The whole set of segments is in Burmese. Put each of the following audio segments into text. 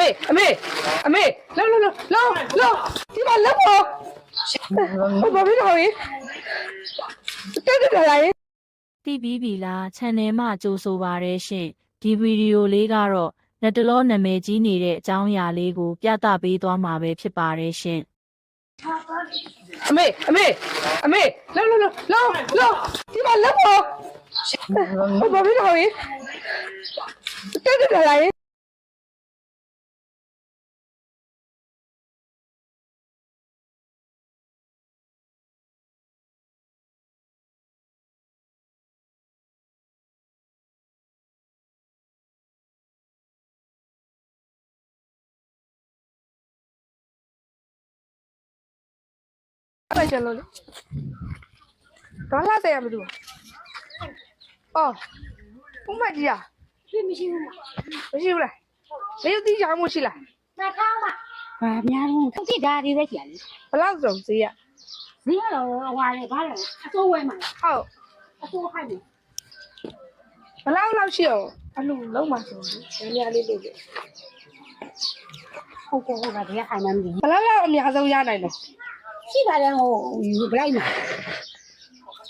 မေအမေအမေလောလောလောလောလောဒီမှာလက်ပေါ်ဟိုဘာဖြစ်တော့ရင်တက်တက်လာရင်သိပြီးပြီလား channel မှာကြိုဆိုပါရရှင်ဒီဗီဒီယိုလေးကတော့လက်တလောနာမည်ကြီးနေတဲ့အကြောင်းအရာလေးကို ပြသပေးသွားမှာပဲဖြစ်ပါတယ်ရှင်အမေအမေအမေလောလောလောလောလောဒီမှာလက်ပေါ်ဟိုဘာဖြစ်တော့ရင်တက်တက်လာရင် အဲ့ကျလို့လေဒေါ်လာတဲ့ရမလို့အော်ဘုမကြီးอ่ะ ရှိမရှိဘူးမ မရှိဘူးလားလေတီးချောင်းမရှိလား နှာခေါင်းမဘာများတော့သိတာဒီပဲကြာလေ ဘလောက်စုံဈေးอ่ะ ဈေးကတော့ဟွာလေဘာလဲအစိုးဝဲမှာ ဟုတ် အစိုးခိုင်းတယ် ဘလောက်လောက်ရှိအောင်အလူလုံးမှာဆိုရင်များလေးလို့လေ ဟုတ်ကဲ့ဟုတ်ကဲ့ဒီကခိုင်းမှမသိ ဘလောက်လောက်အများဆုံးရနိုင်လဲ ရှိပါတယ်ဟိုယူပလိုက်မှာ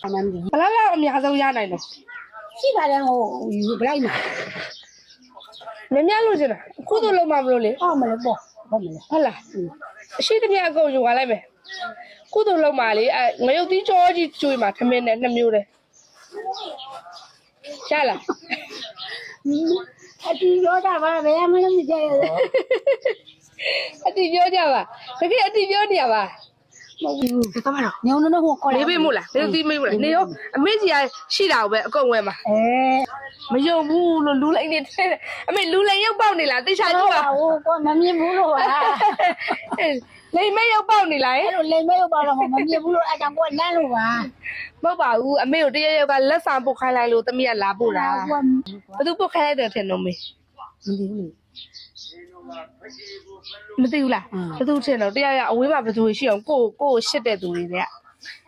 ခိုင်းမှမသိဘလောက်လောက်အများဆုံးရနိုင်လဲရှိပါတယ်ဟိုယူပလိုက်မှာမများလို့ချင်တာအခုတို့လုံးမှာမလို့လေဟောမလို့ပေါ့ဘာမလဲဟုတ်လားအရှိသမျှအကုန်ယူသွားလိုက်မယ်ခုတို့လုံးမှာလေအဲငရုတ်သီးကြောကြီးကျွေးမှာထမင်းနဲ့နှစ်မျိုးတယ်ရလားအတီရောတာပါဘယ်မှမသိကြရဘူးအတီပြောကြပါတကယ်အတီပြောနေရပါ မဟုတ်ဘူးဒီသမတော့ညောင်းတော့ဟိုခေါ်လေးပေးမို့လားလေးသီးမေးမို့လားနေရောအမေကြီးကရှိတာကိုပဲအကုန်ဝဲမှာအဲမယုံဘူးလို့လူလိုက်နေတဲ့အမေလူလိုက်ရောက်ပေါက်နေလားတိချာကြဟုည့်တ်ပါပါဘူးကောမမြင်ဘူးလို့ဟာလိမ်မဲရောက်ပေါက်နေလားအဲ့လိုလိမ်မဲရောက်ပါတော့မမြင်ဘူးလို့အကြောင်းကိုလမ်းလို့ပါမဟုတ်ပါဘူးအမေကိုတရရောက်ကလက်ဆောင်ပုတ်ခိုင်းလိုက်လို့တမီးကလာပို့တာဟိုမဘသူပုတ်ခိုင်းလိုက်တယ်ထင်တော့မေသိဘူးလေ မသိဘူးလားဘသူထင်တော့တရရအဝေးမှာဘသူရှိအောင်ကိုကိုရှစ်တဲ့သူတွေတဲ့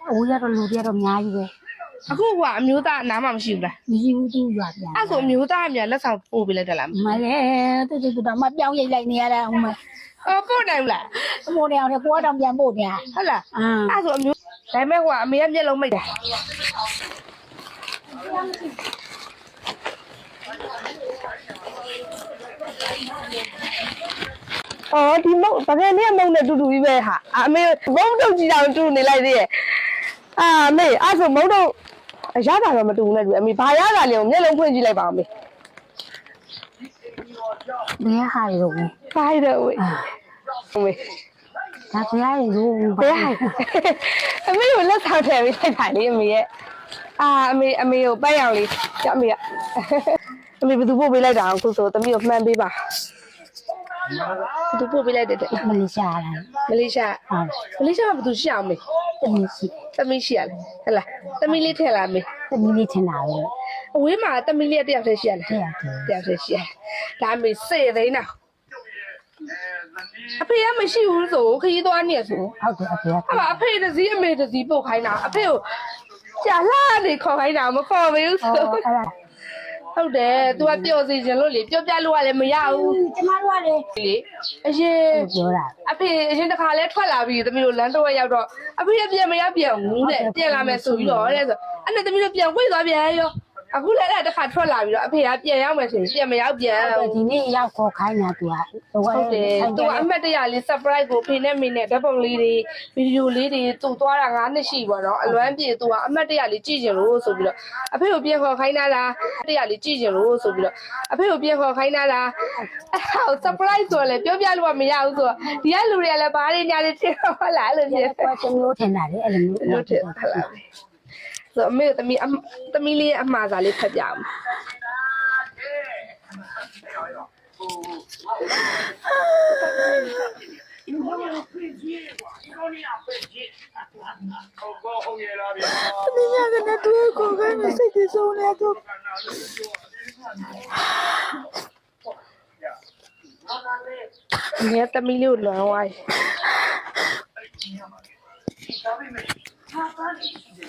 အဝေးရတော့လူတွေကတော့အများကြီးပဲအခုကအမျိုးသားအနားမှမရှိဘူးလားမရှိဘူးသူရွာပြန်အဲ့ဆိုအမျိုးသားအများလက်ဆောင်ပို့ပေးလိုက်တယ်လားမလဲတူတူတော့မပြောင်းရိတ်လိုက်နေရတာဟိုမှာအော်ပို့နိုင်ဘူးလားအမိုးတောင်နဲ့ကိုတောင်ပြန်ပို့ပြန်ဟုတ်လားအာအဲ့ဆိုအမျိုးဒါပေမဲ့ဟိုကအမေကမျက်လုံးမိတ်တာ အော်ဒီမုတ်တကယ်နဲ့မုတ်နဲ့တူတူကြီးပဲဟာအမေမုတ်တုတ်ကြီးတောင်တူနေလိုက်သေးရဲ့အာအမေအဲ့ဆိုမုတ်တုတ်အရတာတော့မတူဘူးနဲ့တူအမေဘာရတာလဲကိုမျက်လုံးဖွင့်ကြည့်လိုက်ပါအမေဘယ်ဟာရောဘူးဘာရတော့ဝေးအမေဒါဘယ်ဟာရောဘူးဘယ်ဟာအမေကိုလက်ဆောင်ထည့်ပေးလိုက်တာလေအမေရဲ့ အာအမေအမေကိုပတ်ရောင်လေးကြအမေကအမေဘယ်သူပို့ပေးလိုက်တာအခုဆိုသမီးကိုမှန်ပေးပါဘယ်သူပို့ပေးလိုက်တဲ့တဲ့မလေးရှားလားမလေးရှားဟာမလေးရှားကဘယ်သူရှိအောင်မေတမီးရှိသမီးရှိရလေဟဲ့လားသမီးလေးထည့်လာမေတမီးလေးချင်တာပဲအဝေးမှာသမီးလေးတစ်ယောက်တည်းရှိရလေတဲ့ရတယ်တစ်ယောက်တည်းရှိရဒါအမေစေသိန်းတာအဖေကမရှိဘူးဆိုခရီးသွားနေရဆိုဟုတ်တယ်အဖေကအမအဖေတစ်စီးအမေတစ်စီးပို့ခိုင်းတာအဖေကို ကြာလာနေခေါ်ခိုင်းတာမခေါ်ဘူးအော်ဆိုအဲ့ဒါဟုတ်တယ် तू ကပျော်စီခြင်းလို့လေပျော်ပြလို့ကလည်းမရဘူးကျမတို့ကလေလေအရင်ပြောတာအဖေအရင်တစ်ခါလဲထွက်လာပြီသမီးတို့လမ်းတော့ရောက်တော့အဖေကပြန်မရပြန်ဘူးတဲ့ပြန်လာမယ်ဆိုပြီးတော့တဲ့ဆိုအဲ့နဲ့သမီးတို့ပြန်ဝိတ်သွားပြန်ရော အခုလည်းအဲ့တစ်ခါထွက်လာပြီးတော့အဖေကပြန်ရောက်မယ်ဆိုရင်ပြန်မရောက်ပြန်ဘူးဒီနေ့ရောက်ခေါ်ခိုင်းတာသူကဟိုဟုတ်တယ်သူကအမှတ်တရလေး surprise ကိုဖေနဲ့မင်းနဲ့ဓာတ်ပုံလေးတွေဗီဒီယိုလေးတွေသူ့သွားတာ9နှစ်ရှိပါတော့အလွမ်းပြေသူကအမှတ်တရလေးကြည့်ကြလို့ဆိုပြီးတော့အဖေကိုပြန်ခေါ်ခိုင်းတာလားတရလေးကြည့်ကြလို့ဆိုပြီးတော့အဖေကိုပြန်ခေါ်ခိုင်းတာလားအဲ့ဒါကို surprise ဆိုလဲပြောပြလို့ကမရဘူးဆိုတော့ဒီကလူတွေကလည်းဘာတွေညာတွေထင်တော့လားအဲ့လိုဒီမျိုးကွာချင်းမျိုးထင်တာလေအဲ့လိုမျိုးလို့ထင်ဟုတ်လား ဆိုအမေသမီးသမီးလေးအမှားစားလေးဖတ်ပြအောင်ဒီညကနေတွေ့ခေါ်ခိုင်းနေစိတ်ဆုံးနေတော့အမေသမီးလေးကိုလွန်သွားပြီ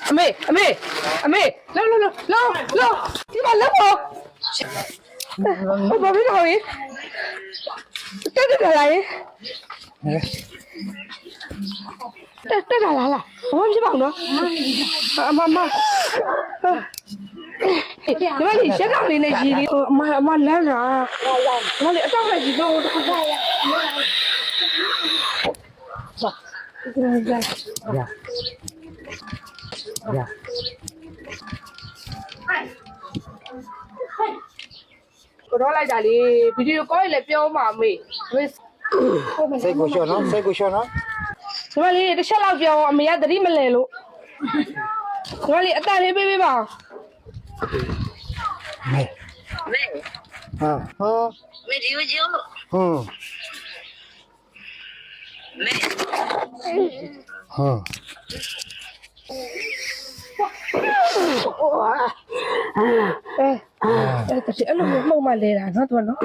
အမေအမေအမေလောလောလောလောလောဒီမှာလောပေါ်ဟိုဘာဖြစ်တော့ရင်တက်တက်လာလာရင်ဟဲ့တက်တက်လာလာလာဘာမှဖြစ်ပါဘူးနော်အမမဒီမလေးရက်ကောင်လေးနဲ့ရည်လေးအမအမလမ်းလာမလေးအတော့လိုက်ကြည့်တော့တခါရရ ရရကိုတော့လိုက်တာလေဗီဒီယိုကောလေးလည်းပြောမှာမေဝစ်စိတ်ကိုလျှော့နော်စိတ်ကိုလျှော့နော်ဒီမလေးတစ်ချက်လောက်ပြောအမေကသတိမလဲလို့ဒီမလေးအတန်လေးပေးပေးပါမေဟာဟာမေဒီယိုကျိုးဟွန်းမေဟွန်း အဲအဲတတိအဲ့လိုမျိုးမှုံမှလဲတာနော်သူကနော်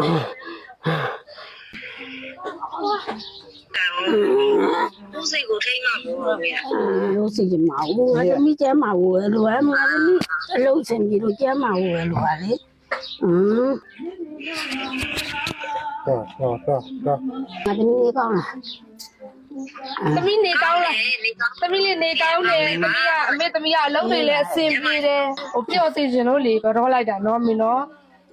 သူ့စိတ်ကိုထိမှလို့မေလို့စီမအောင်ငါသမီးကျမ်းမာဝယ်လို့ငါသမီးအလုံးစင်ပြီးလို့ကျမ်းမာဝယ်လို့ပါလေဟမ်တော့တော့တော့တော့ငါသမီးကောင်းလား သမီးနေကောင်းလားနေကောင်းသမီးလေးနေကောင်းတယ်သမီးကအမေသမီးကအလုပ်တွေလည်းအဆင်ပြေတယ်ဟိုပြော့စီခြင်းလို့လေကတော့လိုက်တာနော်မင်းနော်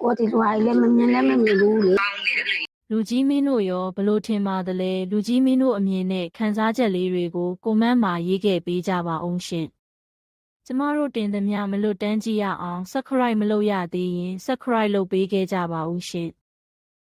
ကိုတီလွားလည်းမမြင်လည်းမမြင်ဘူးလေကောင်းတယ်လေလူကြီးမင်းတို့ရောဘလို့ထင်ပါသလဲလူကြီးမင်းတို့အမြင်နဲ့ခန်းစားချက်လေးတွေကိုကွန်မန့်မှာရေးခဲ့ပေးကြပါအောင်ရှင်ကျမတို့တင်သမျှမလွတ်တမ်းကြည့်ရအောင် subscribe မလုပ်ရသေးရင် subscribe လုပ်ပေးခဲ့ကြပါဦးရှင်